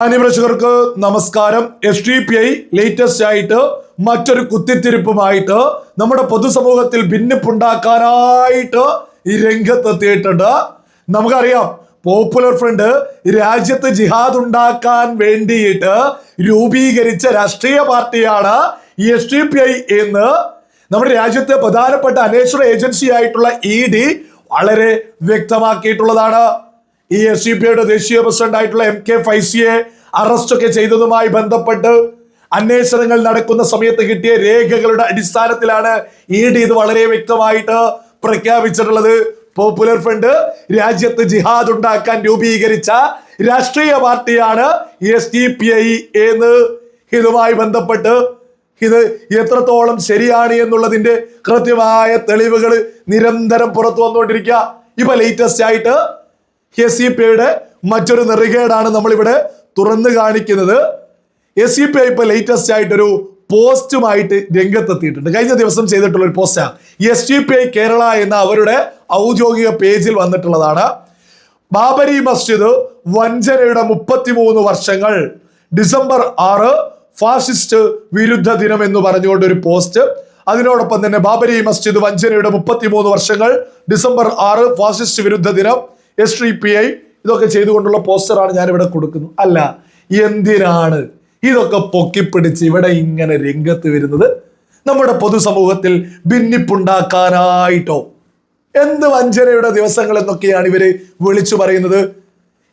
മാന്യപ്രേക്ഷകർക്ക് നമസ്കാരം. S D P I latest ആയിട്ട് മറ്റൊരു കുത്തിത്തിരിപ്പുമായിട്ട് നമ്മുടെ പൊതുസമൂഹത്തിൽ ഭിന്നിപ്പുണ്ടാക്കാനായിട്ട് ഈ രംഗത്തെത്തിയിട്ടുണ്ട്. നമുക്കറിയാം പോപ്പുലർ ഫ്രണ്ട് രാജ്യത്ത് ജിഹാദ് ഉണ്ടാക്കാൻ വേണ്ടിയിട്ട് രൂപീകരിച്ച രാഷ്ട്രീയ പാർട്ടിയാണ് എസ് ഡി പി ഐ എന്ന് നമ്മുടെ രാജ്യത്തെ പ്രധാനപ്പെട്ട അന്വേഷണ ഏജൻസി ആയിട്ടുള്ള ഇ ഡി വളരെ വ്യക്തമാക്കിയിട്ടുള്ളതാണ്. ഈ എസ് ഡി പിയുടെ ദേശീയ പ്രസിഡന്റ് ആയിട്ടുള്ള എം കെ ഫൈസിയെ അറസ്റ്റൊക്കെ ചെയ്തതുമായി ബന്ധപ്പെട്ട് അന്വേഷണങ്ങൾ നടക്കുന്ന സമയത്ത് കിട്ടിയ രേഖകളുടെ അടിസ്ഥാനത്തിലാണ് ഇ ഡി ഇത് വളരെ വ്യക്തമായിട്ട് പ്രഖ്യാപിച്ചിട്ടുള്ളത്. പോപ്പുലർ ഫ്രണ്ട് രാജ്യത്ത് ജിഹാദ് ഉണ്ടാക്കാൻ രൂപീകരിച്ച രാഷ്ട്രീയ പാർട്ടിയാണ് എസ് ഡി പി ഐ എന്ന് ഇതുമായി ബന്ധപ്പെട്ട് ഇത് എത്രത്തോളം ശരിയാണ് എന്നുള്ളതിന്റെ കൃത്യമായ തെളിവുകൾ നിരന്തരം പുറത്തു വന്നുകൊണ്ടിരിക്കുക. ഇപ്പൊ ലേറ്റസ്റ്റ് ആയിട്ട് എസ് സി പി ഐയുടെ മറ്റൊരു നെറികേടാണ് നമ്മളിവിടെ തുറന്നു കാണിക്കുന്നത്. എസ് സി പി ഐ ഇപ്പൊ ലേറ്റസ്റ്റ് ആയിട്ടൊരു പോസ്റ്റുമായിട്ട് രംഗത്തെത്തിയിട്ടുണ്ട്. കഴിഞ്ഞ ദിവസം ചെയ്തിട്ടുള്ള ഒരു പോസ്റ്റാണ് S T P I Kerala എന്ന അവരുടെ ഔദ്യോഗിക പേജിൽ വന്നിട്ടുള്ളതാണ്. ബാബരി മസ്ജിദ് വഞ്ചനയുടെ മുപ്പത്തിമൂന്ന് വർഷങ്ങൾ ഡിസംബർ ആറ് ഫാസിസ്റ്റ് വിരുദ്ധ ദിനം എന്ന് പറഞ്ഞുകൊണ്ട് ഒരു പോസ്റ്റ്. അതിനോടൊപ്പം തന്നെ ബാബരി മസ്ജിദ് വഞ്ചനയുടെ മുപ്പത്തിമൂന്ന് വർഷങ്ങൾ ഡിസംബർ ആറ് ഫാസിസ്റ്റ് വിരുദ്ധ ദിനം. എസ് ഡി പി ഐ ഇതൊക്കെ ചെയ്തുകൊണ്ടുള്ള പോസ്റ്ററാണ് ഞാൻ ഇവിടെ കൊടുക്കുന്നത് അല്ല എന്തിനാണ് ഇതൊക്കെ പൊക്കിപ്പിടിച്ച് ഇവിടെ ഇങ്ങനെ രംഗത്ത് വരുന്നത്? നമ്മുടെ പൊതുസമൂഹത്തിൽ ഭിന്നിപ്പുണ്ടാക്കാനായിട്ടോ? എന്ത് വഞ്ചനയുടെ ദിവസങ്ങൾ എന്നൊക്കെയാണ് ഇവർ വിളിച്ചു പറയുന്നത്.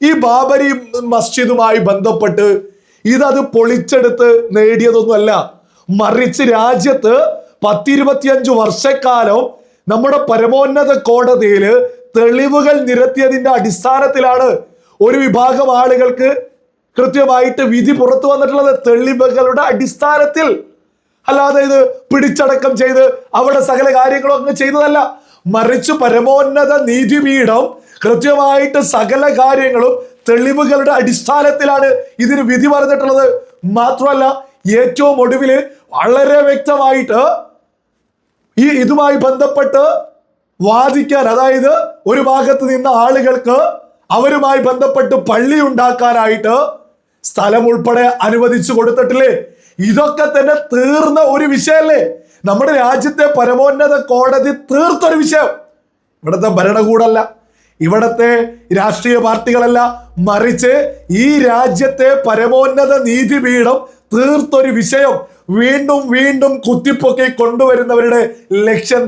ഈ ബാബരി മസ്ജിദുമായി ബന്ധപ്പെട്ട് ഇതത് പൊളിച്ചെടുത്ത് നേടിയതൊന്നുമല്ല മറിച്ച് രാജ്യത്ത് പത്തിരുപത്തിയഞ്ചു വർഷക്കാലം നമ്മുടെ പരമോന്നത കോടതിയിൽ തെളിവുകൾ നിരത്തിയതിന്റെ അടിസ്ഥാനത്തിലാണ് ഒരു വിഭാഗം ആളുകൾക്ക് കൃത്യമായിട്ട് വിധി പുറത്തു വന്നിട്ടുള്ളത്. തെളിവുകളുടെ അടിസ്ഥാനത്തിൽ. അല്ലാതെ ഇത് പിടിച്ചടക്കം ചെയ്ത് അവിടെ സകല കാര്യങ്ങളും അങ്ങ് ചെയ്തതല്ല. മറിച്ച് പരമോന്നത നീതിപീഠം കൃത്യമായിട്ട് സകല കാര്യങ്ങളും തെളിവുകളുടെ അടിസ്ഥാനത്തിലാണ് ഇതിന് വിധി പറഞ്ഞിട്ടുള്ളത്. മാത്രമല്ല ഏറ്റവും ഒടുവിൽ വളരെ വ്യക്തമായിട്ട് ഈ ഇതുമായി ബന്ധപ്പെട്ട് വാദിക്കാൻ അതായത് ഒരു ഭാഗത്ത് നിന്ന ആളുകൾക്ക് അവരുമായി ബന്ധപ്പെട്ട് പള്ളി ഉണ്ടാക്കാനായിട്ട് സ്ഥലം ഉൾപ്പെടെ അനുവദിച്ചു കൊടുത്തിട്ടില്ലേ? ഇതൊക്കെ തന്നെ തീർന്ന ഒരു വിഷയമല്ലേ? നമ്മുടെ രാജ്യത്തെ പരമോന്നത കോടതി തീർത്തൊരു വിഷയം. ഇവിടുത്തെ ഭരണകൂടമല്ല ഇവിടത്തെ രാഷ്ട്രീയ പാർട്ടികളല്ല. മറിച്ച് ഈ രാജ്യത്തെ പരമോന്നത നീതിപീഠം തീർത്തൊരു വിഷയം. വീണ്ടും വീണ്ടും കുത്തിപ്പൊക്കി കൊണ്ടുവരുന്നവരുടെ ലക്ഷ്യം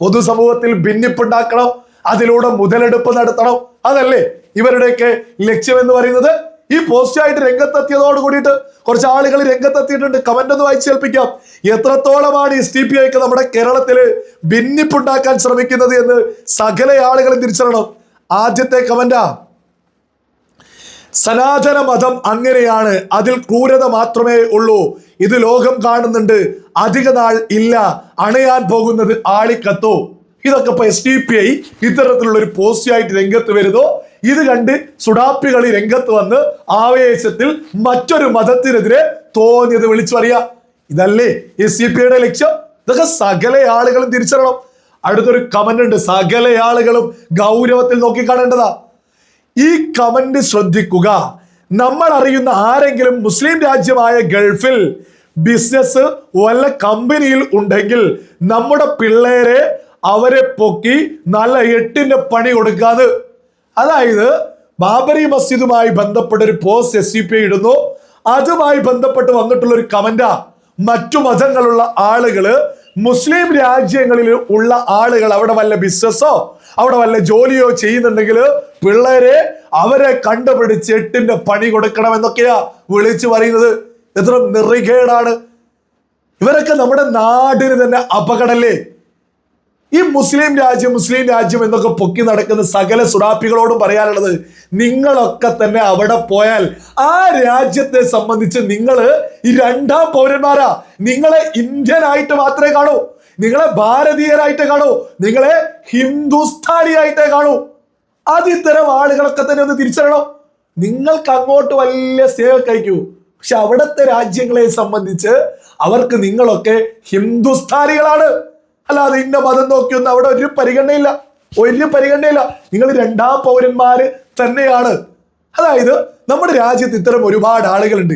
പൊതുസമൂഹത്തിൽ ഭിന്നിപ്പുണ്ടാക്കണം അതിലൂടെ മുതലെടുപ്പ് നടത്തണം. അതല്ലേ ഇവരുടെയൊക്കെ ലക്ഷ്യം എന്ന് പറയുന്നത്? ഈ പോസ്റ്റായിട്ട് രംഗത്തെത്തിയതോട് കൂടിയിട്ട് കുറച്ച് ആളുകൾ രംഗത്തെത്തിയിട്ടുണ്ട്. കമന്റ് ഒന്ന് വായിച്ചു കേൾപ്പിക്കാം. എത്രത്തോളമാണ് എസ് ടി പി ഐക്ക് നമ്മുടെ കേരളത്തിൽ ഭിന്നിപ്പുണ്ടാക്കാൻ ശ്രമിക്കുന്നത് എന്ന് സകല ആളുകളും തിരിച്ചറിയണം. ആദ്യത്തെ കമന്റാ സനാതന മതം അങ്ങനെയാണ്. അതിൽ ക്രൂരത മാത്രമേ ഉള്ളൂ. ഇത് ലോകം കാണുന്നുണ്ട്. അധിക നാൾ ഇല്ല. അണയാൻ പോകുന്നത് ആളിക്കത്തോ? ഇതൊക്കെ ഇപ്പൊ എസ് ഡി പി ഐ ഇത്തരത്തിലുള്ള ഒരു പോസ്റ്റായിട്ട് രംഗത്ത് വരുന്നു. ഇത് കണ്ട് സുഡാപ്പികളി രംഗത്ത് വന്ന് ആവേശത്തിൽ മറ്റൊരു മതത്തിനെതിരെ തോന്നിയത് വിളിച്ചു പറയാ ഇതല്ലേ എസ് സി പി ഐയുടെ ലക്ഷ്യം? ഇതൊക്കെ സകല ആളുകളും തിരിച്ചറിയണം. അടുത്തൊരു കമന്റ് ഉണ്ട്. സകല ആളുകളും ഗൗരവത്തിൽ നോക്കിക്കാണേണ്ടതാ ഈ കമന്റ് ശ്രദ്ധിക്കുക. നമ്മൾ അറിയുന്ന ആരെങ്കിലും മുസ്ലിം രാജ്യമായ ഗൾഫിൽ ബിസിനസ് വല്ല കമ്പനിയിൽ ഉണ്ടെങ്കിൽ നമ്മുടെ പിള്ളേരെ അവരെ പൊക്കി നല്ല എട്ടിന്റെ പണി കൊടുക്കാതെ. അതായത് ബാബരി മസ്ജിദുമായി ബന്ധപ്പെട്ട ഒരു പോസ്റ്റ് എസ് സി പി ഇടുന്നു. അതുമായി ബന്ധപ്പെട്ട് വന്നിട്ടുള്ള ഒരു കമന്റാ മറ്റു മതങ്ങളുള്ള ആളുകൾ മുസ്ലിം രാജ്യങ്ങളിൽ ഉള്ള ആളുകൾ അവിടെ വല്ല ബിസിനസ്സോ അവിടെ വല്ല ജോലിയോ ചെയ്യുന്നുണ്ടെങ്കിൽ പിള്ളേരെ അവരെ കണ്ടുപിടിച്ച് എട്ടിന്റെ പണി കൊടുക്കണം എന്നൊക്കെയാ വിളിച്ചു പറയുന്നത്. എത്ര നിറികേടാണ്. ഇവരൊക്കെ നമ്മുടെ നാടിന് തന്നെ അപകടല്ലേ? ഈ മുസ്ലിം രാജ്യം മുസ്ലിം രാജ്യം എന്നൊക്കെ പൊക്കി നടക്കുന്ന സകല സുഡാപ്പികളോടും പറയാനുള്ളത് നിങ്ങളൊക്കെ തന്നെ അവിടെ പോയാൽ ആ രാജ്യത്തെ സംബന്ധിച്ച് നിങ്ങൾ ഈ രണ്ടാം പൗരന്മാരാ. നിങ്ങളെ ഇന്ത്യനായിട്ട് മാത്രമേ കാണൂ. നിങ്ങളെ ഭാരതീയരായിട്ട് കാണൂ. നിങ്ങളെ ഹിന്ദുസ്ഥാനിയായിട്ടേ കാണൂ. അത് ഇത്തരം ആളുകളൊക്കെ തന്നെ ഒന്ന് തിരിച്ചറിയണം. നിങ്ങൾക്ക് അങ്ങോട്ട് വലിയ സേവ കഴിക്കൂ. പക്ഷെ അവിടുത്തെ രാജ്യങ്ങളെ സംബന്ധിച്ച് അവർക്ക് നിങ്ങളൊക്കെ ഹിന്ദുസ്ഥാനികളാണ്. അല്ലാതെ ഇന്ന മതം നോക്കിയൊന്നും അവിടെ ഒരു പരിഗണനയില്ല. ഒരു പരിഗണനയില്ല. നിങ്ങൾ രണ്ടാം പൗരന്മാര് തന്നെയാണ്. അതായത് നമ്മുടെ രാജ്യത്ത് ഇത്തരം ഒരുപാട് ആളുകളുണ്ട്.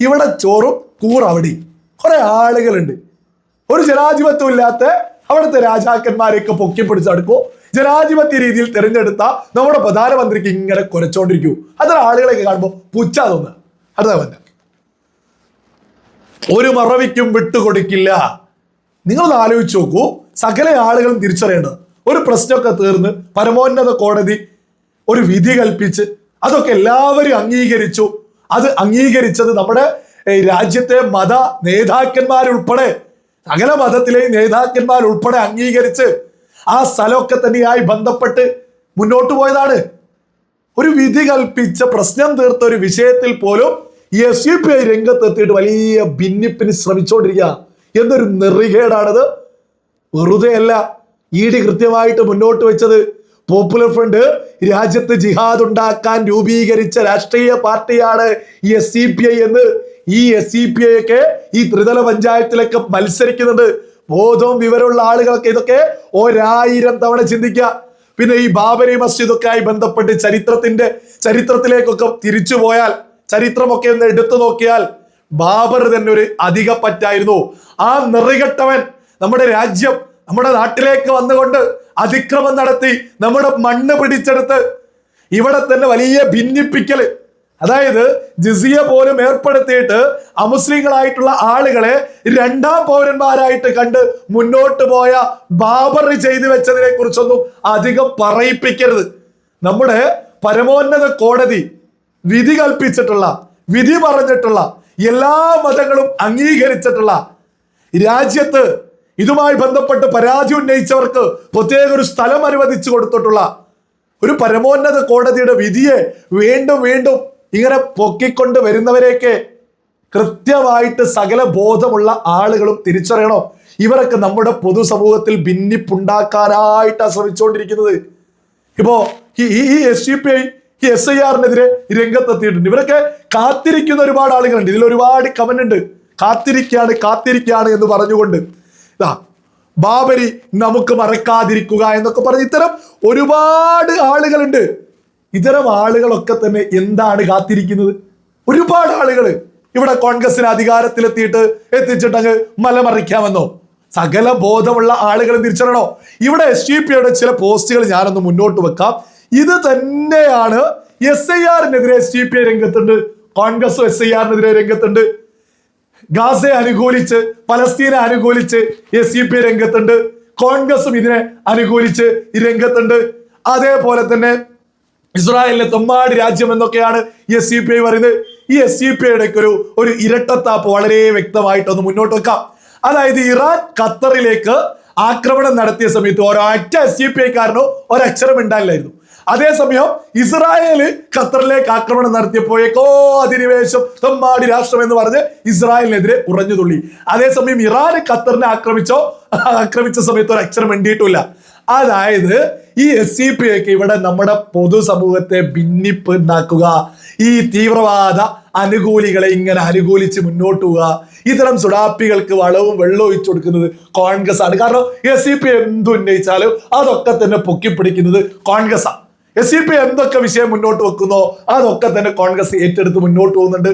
ഇവിടെ ചോറും കൂറവടി കുറെ ആളുകളുണ്ട്. ഒരു ജനാധിപത്യം ഇല്ലാത്ത അവിടുത്തെ രാജാക്കന്മാരെയൊക്കെ പൊക്കി പിടിച്ചെടുക്കോ ജനാധിപത്യ രീതിയിൽ തിരഞ്ഞെടുത്ത നമ്മുടെ പ്രധാനമന്ത്രിക്ക് ഇങ്ങനെ കുരച്ചോണ്ടിരിക്കൂ. അത്ര ആളുകളെയൊക്കെ കാണുമ്പോൾ പുച്ഛ തോന്നുക. അടുത്ത ഒരു മറവിക്കും വിട്ടുകൊടുക്കില്ല. നിങ്ങളൊന്ന് ആലോചിച്ച് നോക്കൂ. സകല ആളുകളും തിരിച്ചറിയേണ്ടത് ഒരു പ്രശ്നമൊക്കെ തീർന്ന് പരമോന്നത കോടതി ഒരു വിധി കൽപ്പിച്ച് അതൊക്കെ എല്ലാവരും അംഗീകരിച്ചു. അത് അംഗീകരിച്ചത് നമ്മുടെ രാജ്യത്തെ മത നേതാക്കന്മാരുൾപ്പെടെ സകല മതത്തിലെയും നേതാക്കന്മാരുൾപ്പെടെ അംഗീകരിച്ച് ആ സ്ഥലമൊക്കെ തന്നെയായി ബന്ധപ്പെട്ട് മുന്നോട്ട് പോയതാണ്. ഒരു വിധി കൽപ്പിച്ച പ്രശ്നം തീർത്ത ഒരു വിഷയത്തിൽ പോലും എസ് യു പി ഐ രംഗത്തെത്തിയിട്ട് വലിയ ഭിന്നിപ്പിന് ശ്രമിച്ചുകൊണ്ടിരിക്കുക എന്നൊരു നെറികേടാണത്. വെറുതെ അല്ല ഇ ഡി കൃത്യമായിട്ട് മുന്നോട്ട് വെച്ചത്. പോപ്പുലർ ഫ്രണ്ട് രാജ്യത്ത് ജിഹാദ് ഉണ്ടാക്കാൻ രൂപീകരിച്ച രാഷ്ട്രീയ പാർട്ടിയാണ് ഈ എസ് സി പി ഐ എന്ന് ഈ എസ് സി പി ഐ ഒക്കെ ഈ ത്രിതല പഞ്ചായത്തിലൊക്കെ മത്സരിക്കുന്നുണ്ട് ബോധവും വിവരമുള്ള ആളുകളൊക്കെ ഇതൊക്കെ ഒരായിരം തവണ ചിന്തിക്കുക. പിന്നെ ഈ ബാബരി മസ്ജിദൊക്കെ ആയി ബന്ധപ്പെട്ട് ചരിത്രത്തിന്റെ ചരിത്രത്തിലേക്കൊക്കെ തിരിച്ചു പോയാൽ ചരിത്രമൊക്കെ ഒന്ന് എടുത്തു നോക്കിയാൽ ബാബർ തന്നെ ഒരു അധിക പറ്റായിരുന്നു. ആ നിറികെട്ടവൻ നമ്മുടെ രാജ്യം നമ്മുടെ നാട്ടിലേക്ക് വന്നുകൊണ്ട് അതിക്രമം നടത്തി നമ്മുടെ മണ്ണ് പിടിച്ചെടുത്ത് ഇവിടെ തന്നെ വലിയ ഭിന്നിപ്പിക്കൽ. അതായത് ജിസിയ പോലും ഏർപ്പെടുത്തിയിട്ട് അമുസ്ലിങ്ങളായിട്ടുള്ള ആളുകളെ രണ്ടാം പൗരന്മാരായിട്ട് കണ്ട് മുന്നോട്ട് പോയ ബാബർ ചെയ്തു വെച്ചതിനെ കുറിച്ചൊന്നും അധികം പറയിപ്പിക്കരുത്. നമ്മുടെ പരമോന്നത കോടതി വിധി കൽപ്പിച്ചിട്ടുള്ള വിധി പറഞ്ഞിട്ടുള്ള എല്ലാ മതങ്ങളും അംഗീകരിച്ചിട്ടുള്ള രാജ്യത്ത് ഇതുമായി ബന്ധപ്പെട്ട് പരാതി ഉന്നയിച്ചവർക്ക് പ്രത്യേക ഒരു സ്ഥലം അനുവദിച്ചു കൊടുത്തിട്ടുള്ള ഒരു പരമോന്നത കോടതിയുടെ വിധിയെ വീണ്ടും വീണ്ടും ഇങ്ങനെ പൊക്കിക്കൊണ്ട് വരുന്നവരെയൊക്കെ കൃത്യമായിട്ട് സകല ബോധമുള്ള ആളുകളും തിരിച്ചറിയണം? ഇവരൊക്കെ നമ്മുടെ പൊതുസമൂഹത്തിൽ ഭിന്നിപ്പുണ്ടാക്കാനായിട്ടാണ് ശ്രമിച്ചുകൊണ്ടിരിക്കുന്നത്. ഇപ്പോ ഈ S D P I S I ആറിനെതിരെ രംഗത്തെത്തിയിട്ടുണ്ട്. ഇവരൊക്കെ കാത്തിരിക്കുന്ന ഒരുപാട് ആളുകളുണ്ട്. ഇതിൽ ഒരുപാട് കമന്റ് ഉണ്ട്. കാത്തിരിക്കുകയാണ് കാത്തിരിക്കുകയാണ് എന്ന് പറഞ്ഞുകൊണ്ട്. ഇതാ ബാബരി നമുക്ക് മറക്കാതിരിക്കുക എന്നൊക്കെ പറഞ്ഞ് ഇത്തരം ഒരുപാട് ആളുകളുണ്ട്. ഇത്തരം ആളുകളൊക്കെ തന്നെ എന്താണ് കാത്തിരിക്കുന്നത്? ഒരുപാട് ആളുകൾ ഇവിടെ കോൺഗ്രസിന് അധികാരത്തിലെത്തിയിട്ട് എത്തിച്ചിട്ടങ്ങ് മലമറിക്കാമെന്നോ? സകല ബോധമുള്ള ആളുകൾ തിരിച്ചറിയണോ? ഇവിടെ എസ് പിയുടെ ചില പോസ്റ്റുകൾ ഞാനൊന്ന് മുന്നോട്ട് വെക്കാം. ഇത് തന്നെയാണ് എസ് ഐ ആറിനെതിരെ ഡി പി രംഗത്തുണ്ട്. കോൺഗ്രസും എസ് ഐ ആറിനെതിരെ രംഗത്തുണ്ട്. ഗാസയെ അനുകൂലിച്ച് പലസ്തീനെ അനുകൂലിച്ച് എസ് സി പി ഐ രംഗത്തുണ്ട്. കോൺഗ്രസും ഇതിനെ അനുകൂലിച്ച് ഈ രംഗത്തുണ്ട്. അതേപോലെ തന്നെ ഇസ്രായേലിലെ തൊമ്പാട് രാജ്യം എന്നൊക്കെയാണ് എസ് സി പി ഐ പറയുന്നത്. ഈ എസ് സി പി ഐയുടെ ഒരു ഒരു ഇരട്ടത്താപ്പ് വളരെ വ്യക്തമായിട്ടൊന്ന് മുന്നോട്ട് വെക്കാം. അതായത് ഇറാൻ ഖത്തറിലേക്ക് ആക്രമണം നടത്തിയ സമയത്ത് ഒരൊറ്റ എസ് സി പി ഐക്കാരനോ ഒരക്ഷരം ഉണ്ടായില്ലായിരുന്നു അതേസമയം ഇസ്രായേൽ ഖത്തറിലേക്ക് ആക്രമണം നടത്തിയപ്പോഴേക്കോ അധിനിവേശം തമ്മാടി രാഷ്ട്രം എന്ന് പറഞ്ഞ് ഇസ്രായേലിനെതിരെ ഉറഞ്ഞു തുള്ളി അതേസമയം ഇറാൻ ഖത്തറിനെ ആക്രമിച്ചോ ആക്രമിച്ച സമയത്ത് ഒരു അക്ഷരം വേണ്ടിയിട്ടില്ല അതായത് ഈ എസ് സി പി ഒക്കെ ഇവിടെ നമ്മുടെ പൊതുസമൂഹത്തെ ഭിന്നിപ്പ് ഉണ്ടാക്കുക ഈ തീവ്രവാദ അനുകൂലികളെ ഇങ്ങനെ അനുകൂലിച്ച് മുന്നോട്ട് പോവുക. ഇത്തരം സുഡാപ്പികൾക്ക് വളവും വെള്ളവും ഒഴിച്ചു കൊടുക്കുന്നത് കോൺഗ്രസ് ആണ് കാരണം എസ് സി പി എന്ത് ഉന്നയിച്ചാലും അതൊക്കെ തന്നെ പൊക്കിപ്പിടിക്കുന്നത് കോൺഗ്രസ് ആണ് എസ് സി പി എന്തൊക്കെ വിഷയം മുന്നോട്ട് വെക്കുന്നോ അതൊക്കെ തന്നെ കോൺഗ്രസ് ഏറ്റെടുത്ത് മുന്നോട്ട് പോകുന്നുണ്ട്.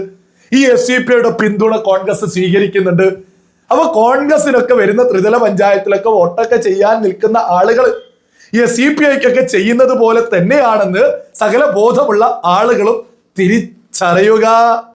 ഈ എസ് സി പിയുടെ പിന്തുണ കോൺഗ്രസ് സ്വീകരിക്കുന്നുണ്ട്. അപ്പൊ കോൺഗ്രസിനൊക്കെ വരുന്ന ത്രിതല പഞ്ചായത്തിലൊക്കെ വോട്ടൊക്കെ ചെയ്യാൻ നിൽക്കുന്ന ആളുകൾ സി പി ഐക്കൊക്കെ ചെയ്യുന്നത് പോലെ തന്നെയാണെന്ന് സകല ബോധമുള്ള ആളുകളും തിരിച്ചറിയുക.